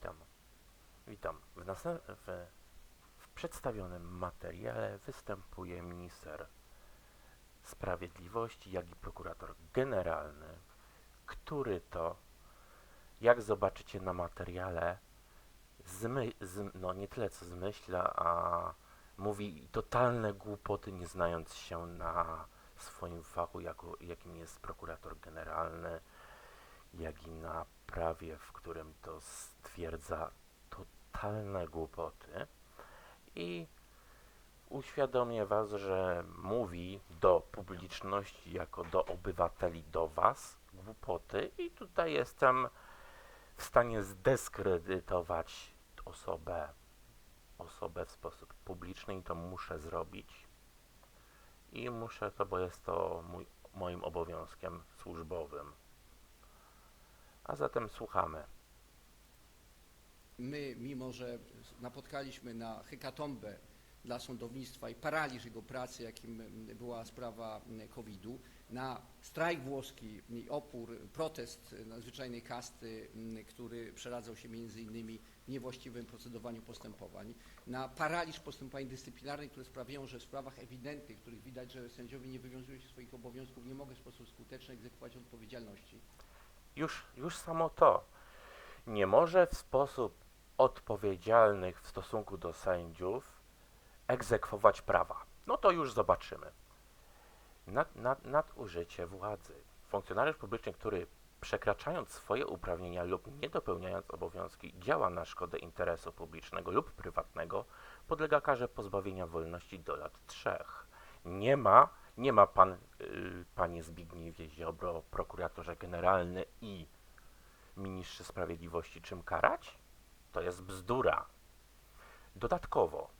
Witam. Witam. W, w, w przedstawionym materiale występuje minister sprawiedliwości, jak i prokurator generalny, który to, jak zobaczycie na materiale, zmy, zm, no nie tyle co zmyśla, a mówi totalne głupoty, nie znając się na swoim fachu, jako, jakim jest prokurator generalny, jak i na prawie, w którym to stwierdza totalne głupoty i uświadomię Was, że mówi do publiczności jako do obywateli, do Was głupoty i tutaj jestem w stanie zdyskredytować osobę, osobę w sposób publiczny i to muszę zrobić. I muszę to, bo jest to mój, moim obowiązkiem służbowym. A zatem słuchamy. My, mimo że napotkaliśmy na hekatombę dla sądownictwa i paraliż jego pracy, jakim była sprawa COVID-u, na strajk włoski i opór, protest nadzwyczajnej kasty, który przeradzał się między innymi w niewłaściwym procedowaniu postępowań, na paraliż postępowań dyscyplinarnych, które sprawiają, że w sprawach ewidentnych, w których widać, że sędziowie nie wywiązują się swoich obowiązków, nie mogą w sposób skuteczny egzekwować odpowiedzialności. Już, już samo to nie może w sposób odpowiedzialny w stosunku do sędziów egzekwować prawa. No to już zobaczymy. Nad, nad, nadużycie władzy. Funkcjonariusz publiczny, który przekraczając swoje uprawnienia lub nie dopełniając obowiązki działa na szkodę interesu publicznego lub prywatnego, podlega karze pozbawienia wolności do lat trzech. Nie ma, nie ma pan, y, panie Zbigniewie Ziobro, prokuratorze generalny i ministrze sprawiedliwości czym karać? To jest bzdura. Dodatkowo,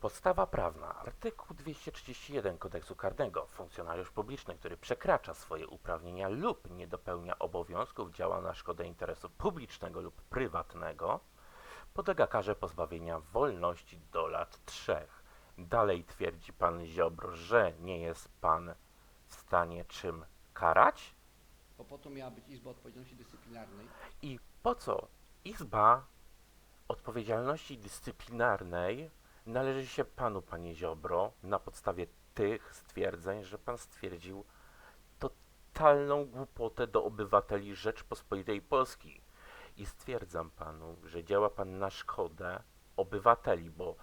podstawa prawna, artykuł 231 kodeksu karnego, funkcjonariusz publiczny, który przekracza swoje uprawnienia lub nie dopełnia obowiązków, działa na szkodę interesu publicznego lub prywatnego, podlega karze pozbawienia wolności do lat trzech. Dalej twierdzi pan Ziobro, że nie jest pan w stanie czym karać, Bo po to miała być Izba Odpowiedzialności Dyscyplinarnej, I po co? Izba Odpowiedzialności Dyscyplinarnej należy się panu, panie Ziobro, na podstawie tych stwierdzeń, że pan stwierdził totalną głupotę do obywateli Rzeczpospolitej Polskiej. I stwierdzam panu, że działa pan na szkodę obywateli, bo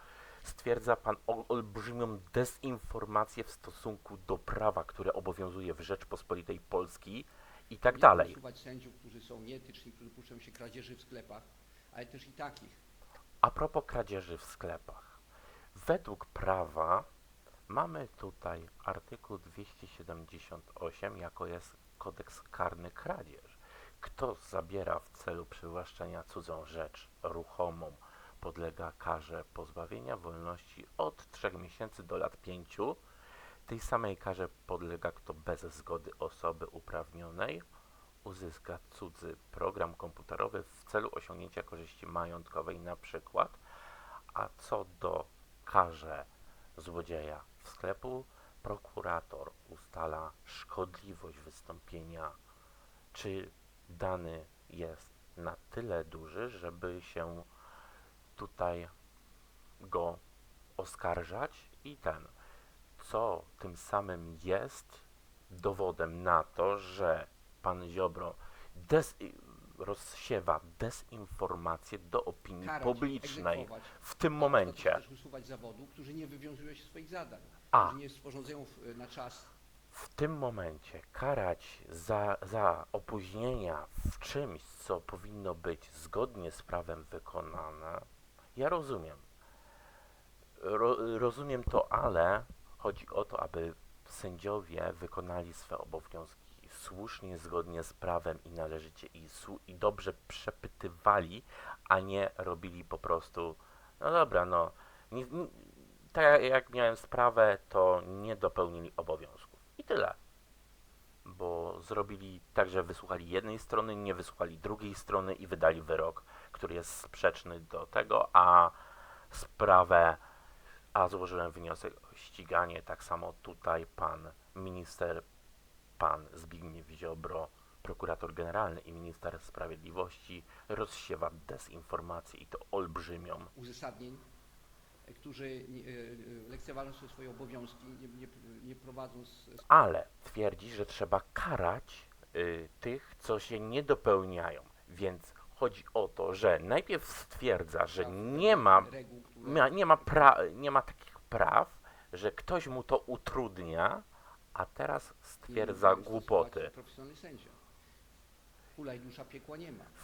stwierdza pan olbrzymią dezinformację w stosunku do prawa, które obowiązuje w Rzeczpospolitej Polskiej i tak nie dalej. usuwać sędziów, którzy są nieetyczni, którzy puszczają się kradzieży w sklepach, ale też i takich. A propos kradzieży w sklepach. Według prawa mamy tutaj artykuł 278, jako jest kodeks karny kradzież. Kto zabiera w celu przywłaszczenia cudzą rzecz ruchomą, podlega karze pozbawienia wolności od 3 miesięcy do lat 5. Tej samej karze podlega kto bez zgody osoby uprawnionej uzyska cudzy program komputerowy w celu osiągnięcia korzyści majątkowej na przykład, a co do karze złodzieja w sklepu, prokurator ustala szkodliwość wystąpienia, czy dany jest na tyle duży, żeby się tutaj go oskarżać i ten, co tym samym jest dowodem na to, że pan Ziobro des, rozsiewa dezinformację do opinii Karać, publicznej egzekwować. w tym A momencie. Też usuwać zawodu, którzy nie wywiązują się swoich zadań, A. którzy nie sporządzają w, na czas. W tym momencie karać za, za opóźnienia w czymś, co powinno być zgodnie z prawem wykonane, ja rozumiem. Ro, rozumiem to, ale chodzi o to, aby sędziowie wykonali swe obowiązki słusznie, zgodnie z prawem i należycie i, i dobrze przepytywali, a nie robili po prostu, no dobra, no, nie, nie, tak jak miałem sprawę, to nie dopełnili obowiązków. I tyle. Bo zrobili tak, że wysłuchali jednej strony, nie wysłuchali drugiej strony i wydali wyrok, który jest sprzeczny do tego, a sprawę, a złożyłem wniosek o ściganie, tak samo tutaj pan minister, pan Zbigniew Ziobro prokurator generalny i minister sprawiedliwości rozsiewa dezinformację i to olbrzymią. uzasadnień, którzy e, e, lekceważą sobie swoje obowiązki, nie, nie, nie prowadząc ale twierdzi, że trzeba karać y, tych, co się nie dopełniają. Więc chodzi o to, że najpierw stwierdza, że nie ma, nie, ma pra, nie ma takich praw, że ktoś mu to utrudnia, a teraz stwierdza głupoty.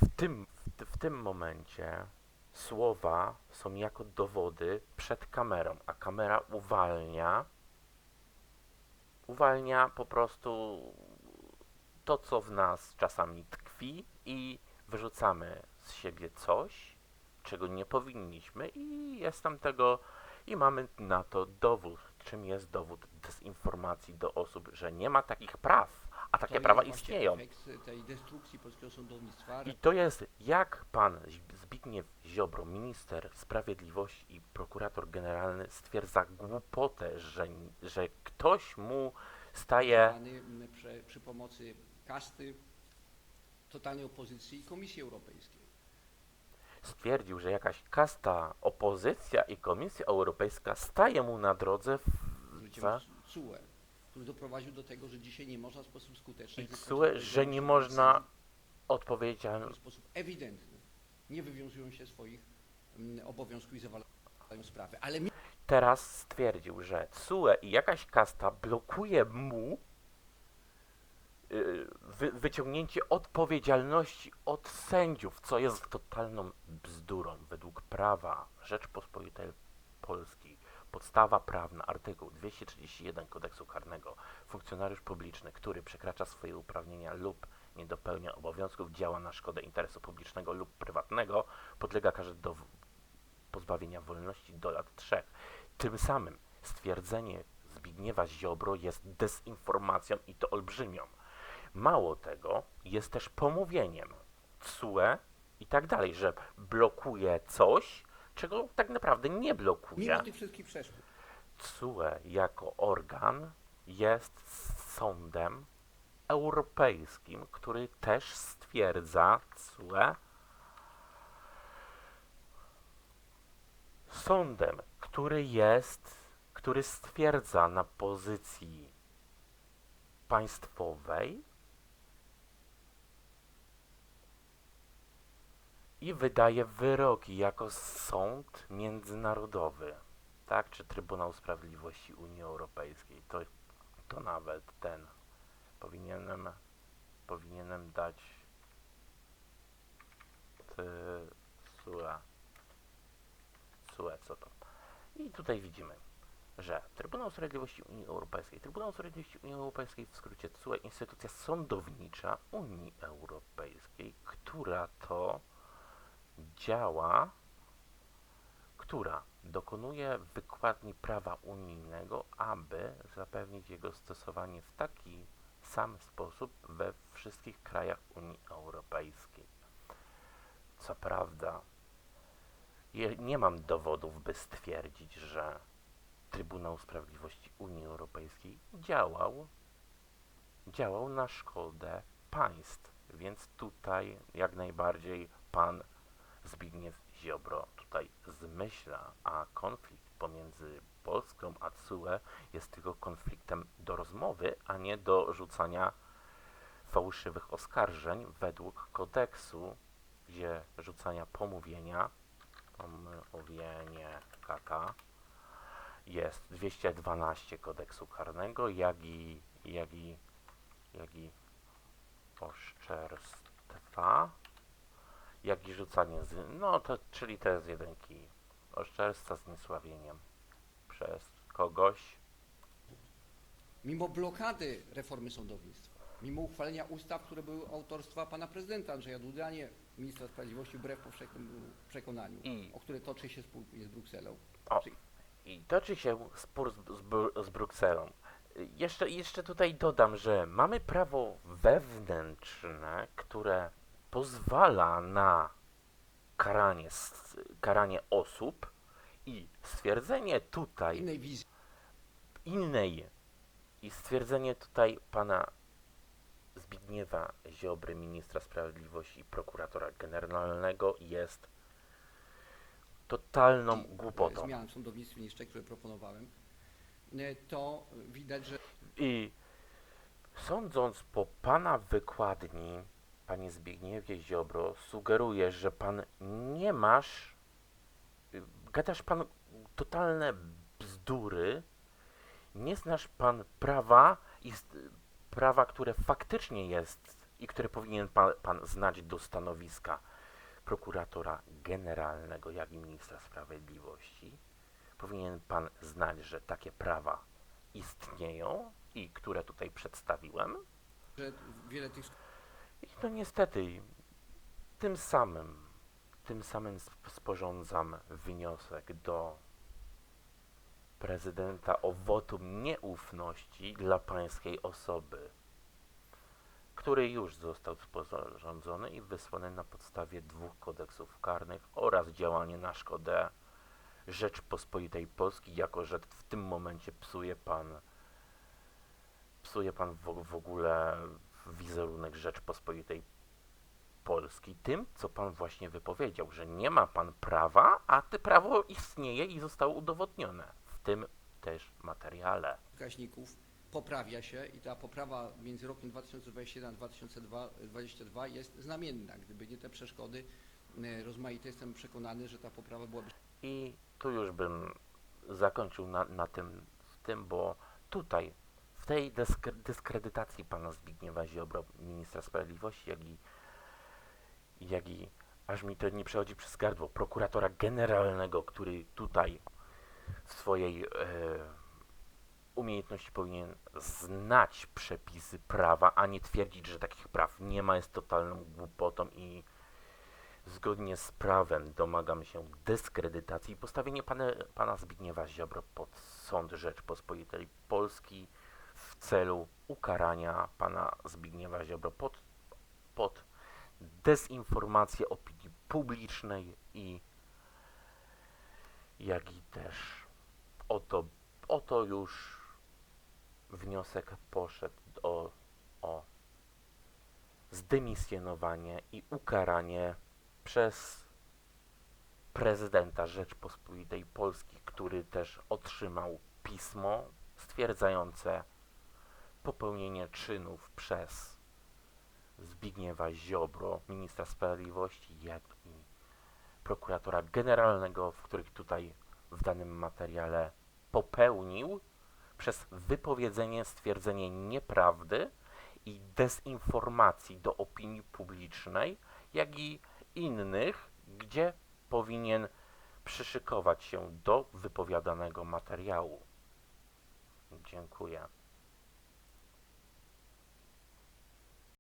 W tym, w, w tym momencie słowa są jako dowody przed kamerą, a kamera uwalnia uwalnia po prostu to, co w nas czasami tkwi i wyrzucamy z siebie coś, czego nie powinniśmy i jest tam tego i mamy na to dowód. Czym jest dowód dezinformacji do osób, że nie ma takich praw, a takie To prawa istnieją. tej destrukcji polskiego sądownictwa. I to jest, jak pan Zbigniew Ziobro, minister sprawiedliwości i prokurator generalny stwierdza głupotę, że, że ktoś mu staje, realizowany, m, Przy, przy pomocy kasty, totalnej opozycji i Komisji Europejskiej. stwierdził, że jakaś kasta, opozycja i Komisja Europejska staje mu na drodze w, za, CUE, który doprowadził do tego, że dzisiaj nie można w sposób skuteczny i CUE, że nie można którzy w sposób ewidentny nie wywiązują się swoich mm, obowiązków i zawalają sprawy. Ale mi- teraz stwierdził, że CUE i jakaś kasta blokuje mu wyciągnięcie odpowiedzialności od sędziów, co jest totalną bzdurą według prawa Rzeczpospolitej Polskiej. Podstawa prawna, artykuł 231 kodeksu karnego. Funkcjonariusz publiczny, który przekracza swoje uprawnienia lub nie dopełnia obowiązków, działa na szkodę interesu publicznego lub prywatnego, podlega karze do pozbawienia wolności do lat trzech. Tym samym stwierdzenie Zbigniewa Ziobro jest dezinformacją i to olbrzymią. Mało tego, jest też pomówieniem CUE i tak dalej, że blokuje coś, czego tak naprawdę nie blokuje. mimo tych wszystkich przeszkód, CUE jako organ jest sądem europejskim, który też stwierdza CUE sądem, który jest, który stwierdza na pozycji państwowej i wydaje wyroki jako sąd międzynarodowy, tak, czy Trybunał Sprawiedliwości Unii Europejskiej. To, to nawet ten powinienem, powinienem dać CUE. CUE, co to? I tutaj widzimy, że Trybunał Sprawiedliwości Unii Europejskiej, Trybunał Sprawiedliwości Unii Europejskiej, w skrócie CUE, instytucja sądownicza Unii Europejskiej, która to działa, która dokonuje wykładni prawa unijnego, aby zapewnić jego stosowanie w taki sam sposób we wszystkich krajach Unii Europejskiej. Co prawda, nie mam dowodów, by stwierdzić, że Trybunał Sprawiedliwości Unii Europejskiej działał, działał na szkodę państw, więc tutaj jak najbardziej pan Zbigniew Ziobro tutaj zmyśla, a konflikt pomiędzy Polską a CUE jest tylko konfliktem do rozmowy, a nie do rzucania fałszywych oskarżeń według kodeksu, gdzie rzucania pomówienia, pomówienie KK, jest 212 kodeksu karnego, jak i, jak i, jak i oszczerstwa, jak i rzucanie z, no to, czyli to jest jeden kij. Oszczerstwa z niesławieniem przez kogoś, mimo blokady reformy sądownictwa, mimo uchwalenia ustaw, które były autorstwa pana prezydenta Andrzeja Dudy, a nie ministra sprawiedliwości wbrew powszechnemu przekonaniu, I- o które toczy się spór z Brukselą. O, Czyli- i toczy się spór z, z, Bru- z Brukselą. Jeszcze, jeszcze tutaj dodam, że mamy prawo wewnętrzne, które pozwala na karanie, karanie osób i stwierdzenie tutaj Innej wizji. innej i stwierdzenie tutaj pana Zbigniewa Ziobry, ministra sprawiedliwości i prokuratora generalnego jest totalną głupotą. zmian w sądownictwie niż te, które proponowałem, e, to widać, że I sądząc po pana wykładni, panie Zbigniewie Ziobro, sugeruję, że pan nie masz, gadasz pan totalne bzdury, nie znasz pan prawa s- prawa, które faktycznie jest i które powinien pan, pan znać do stanowiska prokuratora generalnego, jak i ministra sprawiedliwości. Powinien pan znać, że takie prawa istnieją i które tutaj przedstawiłem. że wiele tych I no niestety, tym samym, tym samym sp- sporządzam wniosek do prezydenta o wotum nieufności dla pańskiej osoby, który już został sporządzony i wysłany na podstawie dwóch kodeksów karnych oraz działanie na szkodę Rzeczpospolitej Polskiej, jako że w tym momencie psuje pan psuje pan w, w ogóle wizerunek Rzeczpospolitej Polski tym, co pan właśnie wypowiedział, że nie ma pan prawa, a te prawo istnieje i zostało udowodnione w tym też materiale. wskaźników poprawia się i ta poprawa między rokiem 2021 a 2022 jest znamienna. Gdyby nie te przeszkody e, rozmaite, jestem przekonany, że ta poprawa byłaby I tu już bym zakończył na, na tym, z tym, bo tutaj, w tej dysk dyskredytacji pana Zbigniewa Ziobro, ministra sprawiedliwości, jak i, jak i aż mi to nie przechodzi przez gardło, prokuratora generalnego, który tutaj w swojej e, umiejętności powinien znać przepisy prawa, a nie twierdzić, że takich praw nie ma, jest totalną głupotą i Zgodnie z prawem domagam się dyskredytacji i postawienia pana, pana Zbigniewa Ziobro pod sąd Rzeczpospolitej Polski w celu ukarania pana Zbigniewa Ziobro pod, pod dezinformację opinii publicznej i jak i też oto, oto już wniosek poszedł o, o zdymisjonowanie i ukaranie przez prezydenta Rzeczpospolitej Polski, który też otrzymał pismo stwierdzające popełnienie czynów przez Zbigniewa Ziobro, ministra sprawiedliwości, jak i prokuratora generalnego, w których tutaj w danym materiale popełnił przez wypowiedzenie, stwierdzenie nieprawdy i dezinformacji do opinii publicznej, jak i innych, gdzie powinien przyszykować się do wypowiadanego materiału. Dziękuję.